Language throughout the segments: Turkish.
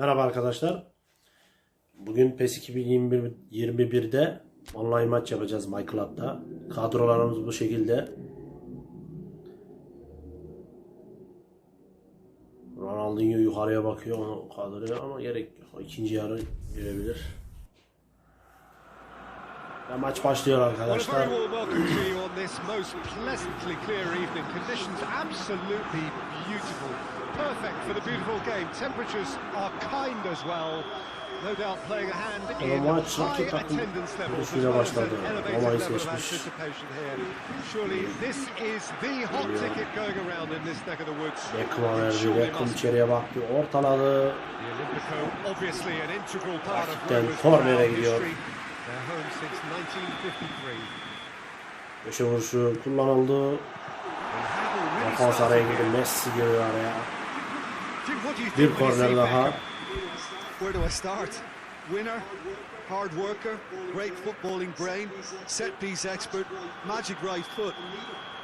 Merhaba arkadaşlar. Bugün PES 2021'de online maç yapacağız MyClub'da. Kadrolarımız bu şekilde. Ronaldinho yukarıya bakıyor onu kaldırıyor ama gerek yok. İkinci yarı girebilir. Ve maç başlıyor arkadaşlar. very warm welcome to you on this most pleasantly clear evening. Conditions absolutely beautiful. Perfect for the beautiful game. Temperatures are kind as well. No doubt playing a hand Ama in maç high rakip takım as başladı. Roma'yı seçmiş. anticipation here. Surely this is the hot Geliyor. ticket going around in this neck of the woods. Beckham'a verdi. Beckham içeriye baktı. Ortaladı. The Olympico obviously an integral part of Rakipten kornere gidiyor. History. Their home since 1953. Köşe vuruşu kullanıldı. Defans araya girdi. Messi giriyor araya. Bir korner daha. Where do I start? Winner, hard worker, great footballing brain, set piece expert, magic right foot,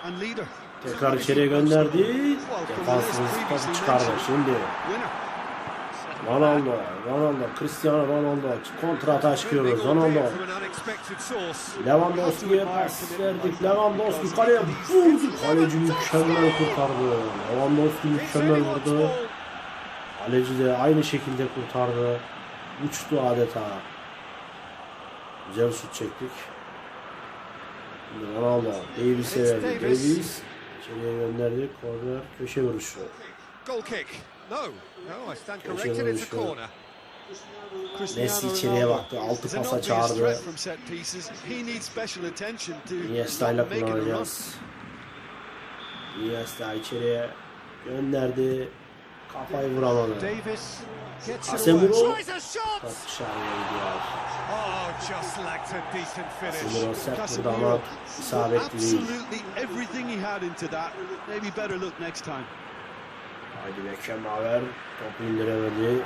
and leader. Tekrar içeriye gönderdi. Defansımız topu çıkardı. Şimdi Winner. Ronaldo, Ronaldo, Cristiano Ronaldo kontra atağa çıkıyoruz. Ronaldo. Lewandowski'ye pas verdik. Lewandowski kaleye vurdu. Kaleci mükemmel kurtardı. Lewandowski mükemmel vurdu. Kaleci de aynı şekilde kurtardı. Uçtu adeta. Güzel şut çektik. Ronaldo. Davis'e verdi. Davis. İçeriye gönderdi. Korner köşe vuruşu. Goal kick. No, no, I stand corrected. It's a vuruşu. corner. Messi içeriye baktı. Altı pasa çağırdı. Iniesta ile kullanacağız. Iniesta içeriye gönderdi. Kafayı vuramadı. Davis gets it Casemiro. away. Tries a shot. Top dışarıya gidiyor. Oh, just lacked a decent finish. Casemiro sert vurdu ama isabetli değil. Absolutely everything he had into that. Maybe better look next time. Haydi Beckenbauer topu indiremedi.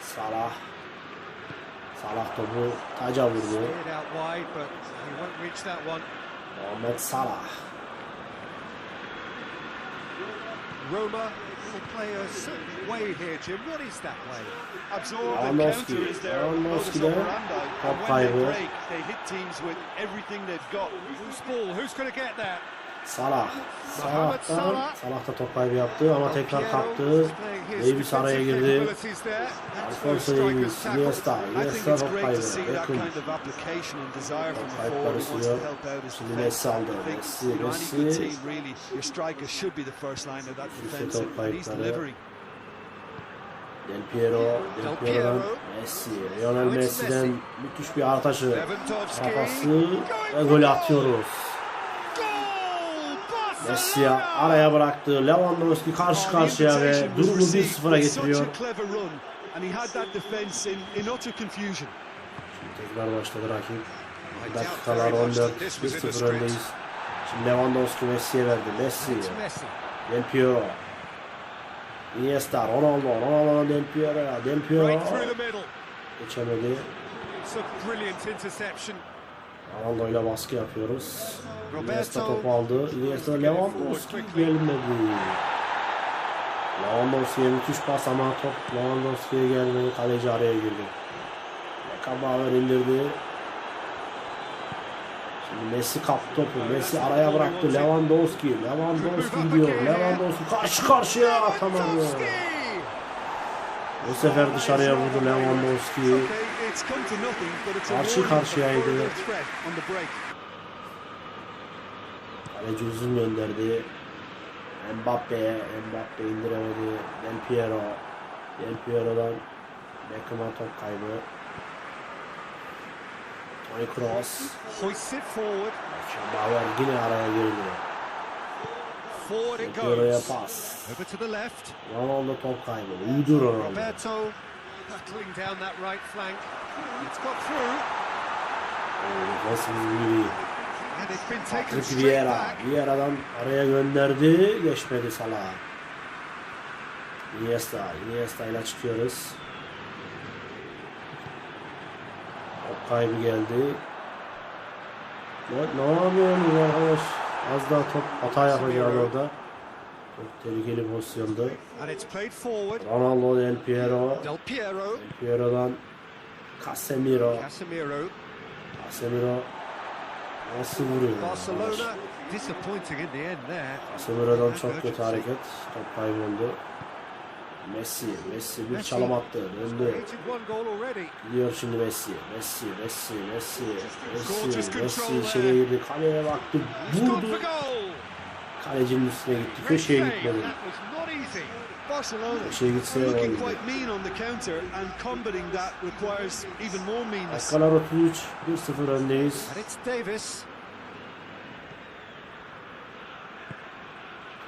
Salah. Salah topu taca vurdu. Out wide, but he won't reach that one. Muhammed Salah. Roma will play a certain way here, Jim. What is that way? Absorb and counter is their Lewandowski modus operandi. top And when they break, they hit teams with everything they've got. Who's ball? Who's going to get that? Salah. Salah'tan, Salah. Salah da top kaybı yaptı ama tekrar kaptı. Davis araya girdi. Alfonso Davis. Iniesta, Iniesta top kaybı. see that Beckham. kind of application and desire from the Kayıpları forward who wants siliyor. to help out his Şimdi. Messi aldı. Messi, Messi. defense, top kayıpları. Del Piero, Del Piero'dan Piero. Messi. Lionel Messi'den Messi. müthiş bir artaşı. Kafası ve golü atıyoruz. Barcelona! araya bıraktı. Lewandowski karşı karşıya ve durumu received 1-0'a with such getiriyor. Tekrar başladı rakip. Dakikalar very much 14. that this was in the 1-0 script. öndeyiz. Şimdi Lewandowski Messi'ye verdi. Messi. Messi. Del Piero. Iniesta, Ronaldo, Ronaldo, Del Piero, Del Piero. Geçemedi. It's a brilliant interception. Ronaldo ile baskı yapıyoruz. Iniesta topu aldı. Iniesta Lewandowski gelmedi. Lewandowski'ye müthiş pas ama top Lewandowski'ye gelmedi. Kaleci araya girdi. Beckenbauer indirdi. Şimdi Messi kaptı topu. Messi araya bıraktı. Lewandowski. Lewandowski gidiyor. Lewandowski karşı karşıya atamadı. Bu sefer dışarıya vurdu Lewandowski. Karşı karşıyaydı. Kaleci uzun gönderdi. Mbappe'ye. Mbappe indiremedi. Del Piero. Del Piero'dan Beckham'a top kaybı. Toni Kroos. Beckenbauer yine araya girdi. Goes. pas. Over to the left. Ronaldo top kaybı. Uyudu Ronaldo. Roberto battling down that right flank. It's got through. Oo, Nasıl bir Patrick Vieira. Vieira'dan araya gönderdi. Geçmedi Salah. Iniesta. Iniesta ile çıkıyoruz. Top kaybı geldi. Ne, ne yapıyorsunuz arkadaş? Az daha top hata yapacağım orada. Çok tehlikeli forward. Ronaldo Del Piero. Del Piero. Del Piero'dan Casemiro. Casemiro. Casemiro nasıl vuruyor? Barcelona disappointing in the end there. Casemiro'dan çok kötü hareket. Top kayboldu. Messi, Messi bir çalım attı. Döndü. Gidiyor şimdi Messi. Messi, Messi, Messi. Messi, Messi içeriye girdi. Kaleye baktı. Vurdu. Kalecinin üstüne gitti. Köşeye gitmedi. Köşeye gitse are gol looking gidiyor. quite mean on the counter, and combating that requires even more meanness. Dakikalar 33. 1-0 öndeyiz.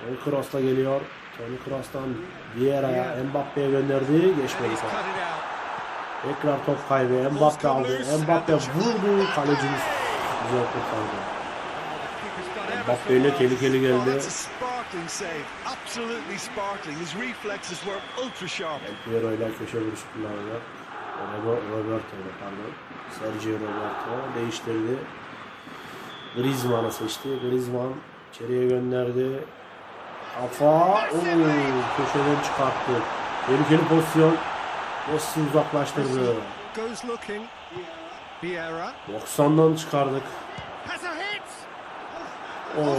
Davis. Toni Kroos'la geliyor. Toni Kroos'tan Vieira'ya, Vieira. Mbappe'ye gönderdi. Geçmedi. out. Tekrar top kaybı. Mbappe aldı. Mbappe vurdu. Kalecimiz güzel kurtardı. Mbappe ile tehlikeli geldi. Piero ile köşe vuruşu kullanacak. Robo- Roberto ile pardon. Sergio Roberto değiştirdi. Griezmann'ı seçti. Griezmann içeriye gönderdi. Kafa. Oo, köşeden çıkarttı. Tehlikeli pozisyon. Messi uzaklaştırdı. Goes looking. Vieira. 90'dan çıkardık. Oo.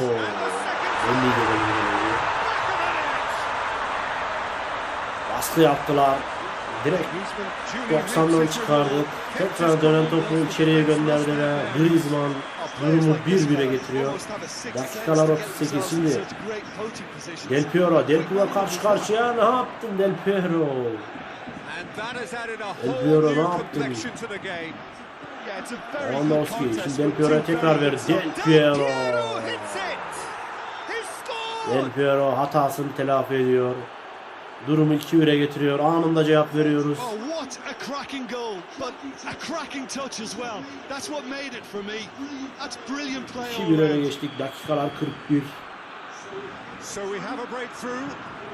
Baskı yaptılar. Direkt of the net. Griezmann, duly 90'dan roots it çıkardık. Tekrar dönen topu içeriye gönderdi ve Griezmann durumu 1-1'e getiriyor. Dakikalar 38 şimdi. Del Piero, Del Piero karşı karşıya ne yaptın Del Piero? Del Piero ne yaptın? Lewandowski, şimdi Del Piero'ya tekrar good Del. Piero. Del Piero hatasını telafi ediyor. Durumu 2-1'e getiriyor. Anında cevap veriyoruz. Oh, what a cracking goal, but a cracking touch as well. That's what made it for me. That's brilliant play all 2-1'e round. geçtik. Dakikalar 41. So we have a breakthrough.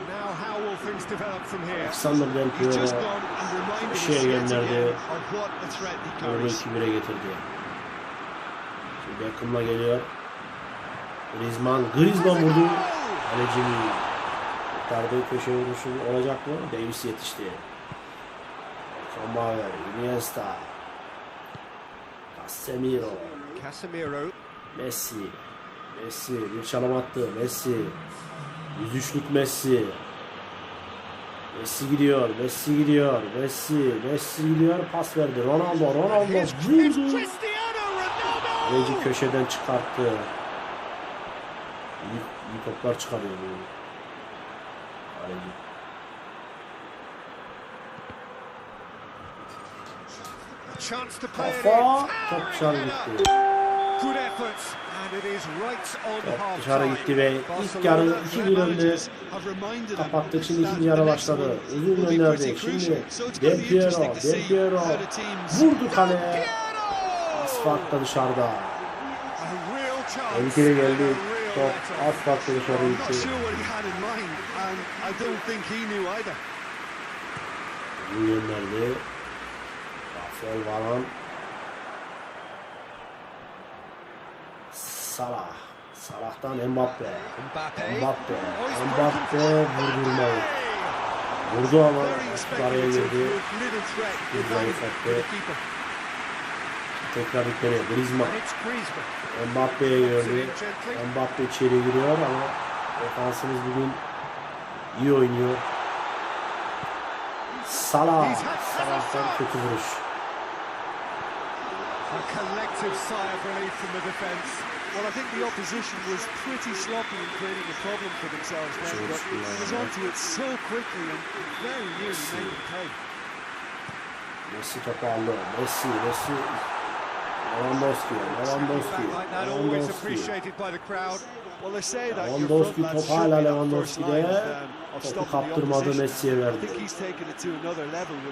Now how will things develop from here? Alexander us Şeye gönderdi. again of what a threat he durumu carries. 2-1'e getirdi. Şimdi yakınma geliyor. Griezmann, Griezmann vurdu. Kalecini kurtardı. Köşe vuruşu olacak mı? Davis yetişti. Kambayer, Iniesta. Casemiro. Casemiro. Messi. Messi bir çalım attı. Messi. 103'lük Messi. Messi gidiyor. Messi gidiyor. Messi. Messi gidiyor. Pas verdi. Ronaldo. Ronaldo vurdu. Kaleci köşeden çıkarttı. İyi, iyi toplar çıkarıyor. Kaleci. A chance to play it Kafa. Top dışarı gitti. Top dışarı gitti ve ilk yarı 2-1 önde kapattık. Şimdi ikinci yarı başladı. Uzun gönderdi. Şimdi Del Piero. Del Piero. Vurdu kaleye. Asfaltta dışarıda. A real chance. Tehlikeli geldi. Top battle. asfaltta dışarı I'm not gitti. sure what he had in mind, and I don't think he knew either. Uzun gönderdi. Rafael Varane. Salah. Salah'tan Mbappe. Mbappe. Mbappe. Oh, Mbappe vurdurmayı. Vurdu ama araya girdi. Bir zayıf attı. Tekrar yükleniyor. Griezmann. Mbappe'ye gördü. Mbappe içeri giriyor ama defansımız bugün iyi oynuyor. Salah. Salah'tan kötü vuruş. A collective sigh of relief from the defence. Well, I think the opposition was pretty sloppy in creating a problem for themselves then, Sure, but yeah, was onto it so quickly and very nearly made them pay. Messi topu aldı. Messi, Messi. Lewandowski, Lewandowski, Lewandowski. Lewandowski top hala Lewandowski'de. um, Topu kaptırmadı. Messi'ye verdi.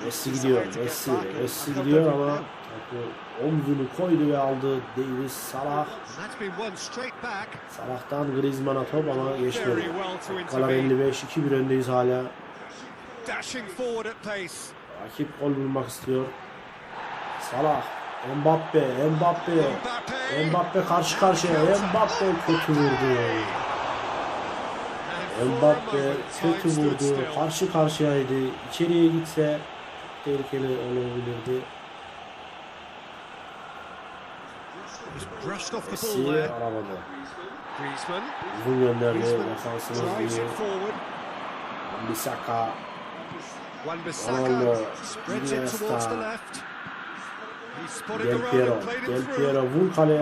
Messi gidiyor, Messi, Messi gidiyor ama topu omzunu koydu ve aldı Davis Salah. Salah'tan Griezmann'a top ama geçmedi. Dakikalar intervene. 55, 2-1 öndeyiz hala. Rakip gol bulmak istiyor. Salah, Mbappe, Mbappe. Mbappe. Karşı karşıya. Mbappe kötü vurdu. Mbappe kötü vurdu. Karşı karşıyaydı. İçeriye gitse tehlikeli olabilirdi. Messi aramadı. Uzun gönderdi. Defansımız iyi. Wan-Bissaka Ronaldo. Iniesta. the left. He spotted the Del Piero. Del. Piero vur kaleye.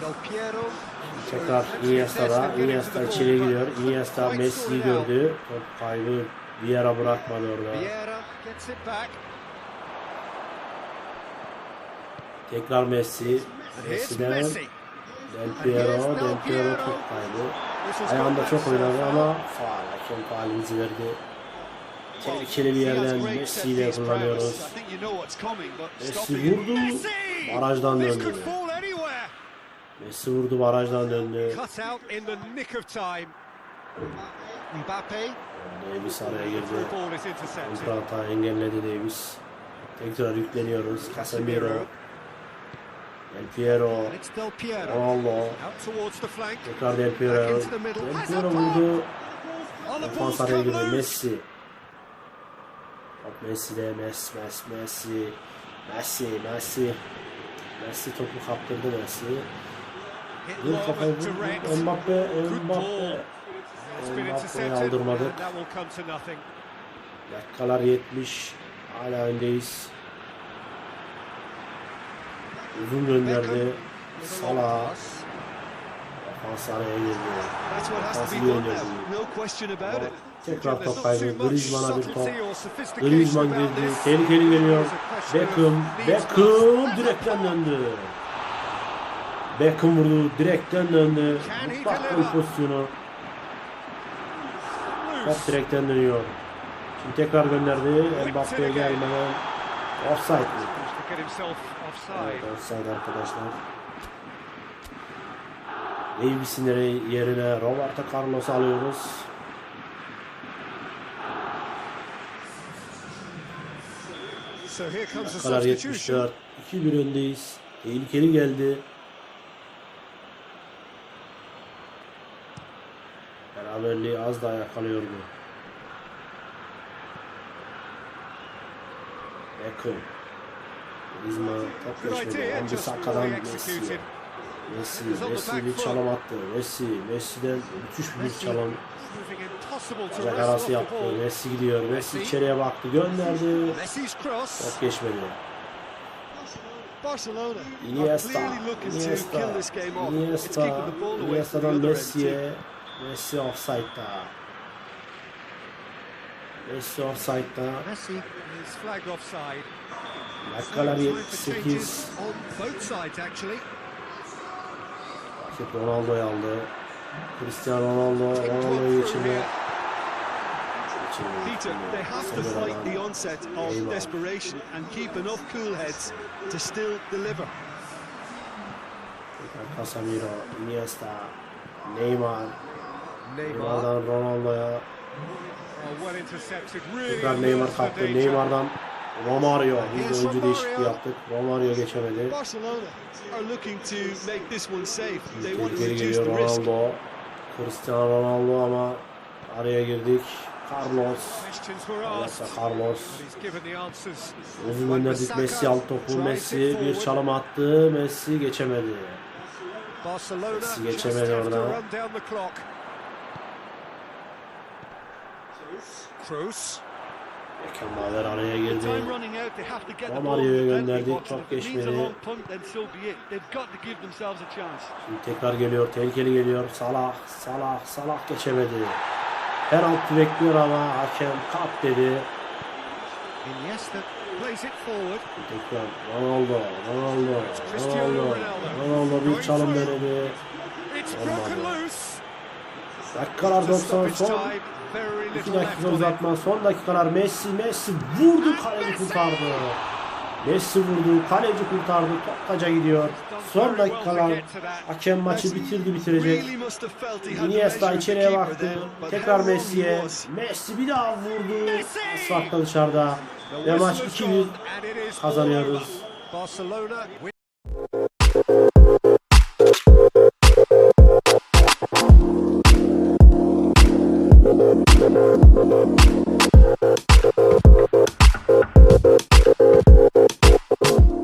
Del Piero. Tekrar Iniesta'da. Iniesta içeri gidiyor. Iniesta Messi'yi gördü. Top kaybı Vieira bırakmadı orada. Tekrar Messi. Messi'den Messi. Del Piero. Del Piero top kaybı. Ayağında çok oynadı ama faal. Hakem faalimizi verdi. Tehlikeli bir yerden Messi ile kullanıyoruz. Messi vurdu. Barajdan döndü. Messi vurdu barajdan döndü. Davis araya girdi. Kontrata engelledi Davis. Tekrar yükleniyoruz. Casemiro. Del Piero. Ronaldo. Tekrar Del Piero. Del Piero vurdu. Defans araya girdi. Messi. Top Messi'de. Messi, Messi, Messi. Messi, Messi. Messi topu kaptırdı Messi. Low kafayı and direct. vur. Mbappe. Mbappe. Mbappe'yi aldırmadık. Dakikalar 70. Hala öndeyiz. Uzun gönderdi. Salah. Defans araya girdi. Bir done oynuyor Tekrar top kaybı. Griezmann'a bir top. Griezmann girdi. Tehlikeli geliyor. Beckham. Beckham direkten döndü. Beckham vurdu. Direkten döndü. Mutlak gol pozisyonu. Top direkten dönüyor. Şimdi tekrar gönderdi. Mbappe'ye gelmeden. Offside mi? Evet, offside arkadaşlar. Davis'in yerine Roberto Carlos alıyoruz. So here comes the Dakikalar substitution. 74. 2-1 öndeyiz. Tehlikeli geldi. Beraberliği az daha yakalıyordu. Beckham. Griezmann top geçmedi. poorly Messi. Messi, Messi bir çalım attı. Messi, Messi'den müthiş bir çalım. Off arası yaptı. Messi gidiyor. Messi içeriye baktı. Gönderdi. Top geçmedi. Iniesta. Iniesta. Iniesta. Iniesta'dan. Messi'ye. Messi offside'da. Messi offside'da. Dakikalar Time for 78. Rakip Ronaldo'yu aldı. Cristiano Ronaldo. Ronaldo'yu. Geçirdi, Peter, they have to fight the onset of desperation and keep enough cool heads to still deliver. Casemiro. Iniesta. Neymar. Neymar. Neymar'dan Ronaldo'ya. Oh, Tekrar Neymar kaptı. Neymar'dan Romario. De oyuncu değişikliği yaptık. Romario geçemedi. Reduce geliyor. Ronaldo. Cristiano Ronaldo ama araya girdik. Carlos. Alasa. Carlos. Uzun gönderdik Messi aldı topu. Messi bir çalım attı. Messi geçemedi. Messi geçemedi orada. run Bauer araya girdi. Romario'ya means a geçmedi. Şimdi tekrar geliyor. Tehlikeli geliyor. Salah. Salah. Salah geçemedi. Penaltı bekliyor ama hakem kap dedi. Tekrar Ronaldo. Ronaldo. Ronaldo. Ronaldo. Bir çalım denedi. Olmadı. Dakikalar The 90 stoppage son. Time. Very 2 little left dakika uzatma. Son dakikalar Messi. Messi vurdu. Kaleci kurtardı. Messi vurdu. Kaleci kurtardı. Top taca gidiyor. Son dakikalar. Hakem maçı bitirdi bitirecek. Iniesta içeriye baktı. Tekrar Messi'ye. Messi bir daha vurdu. Asfaltta dışarıda. Ve maç whistle 2-1 has gone and it is all kazanıyoruz. Barcelona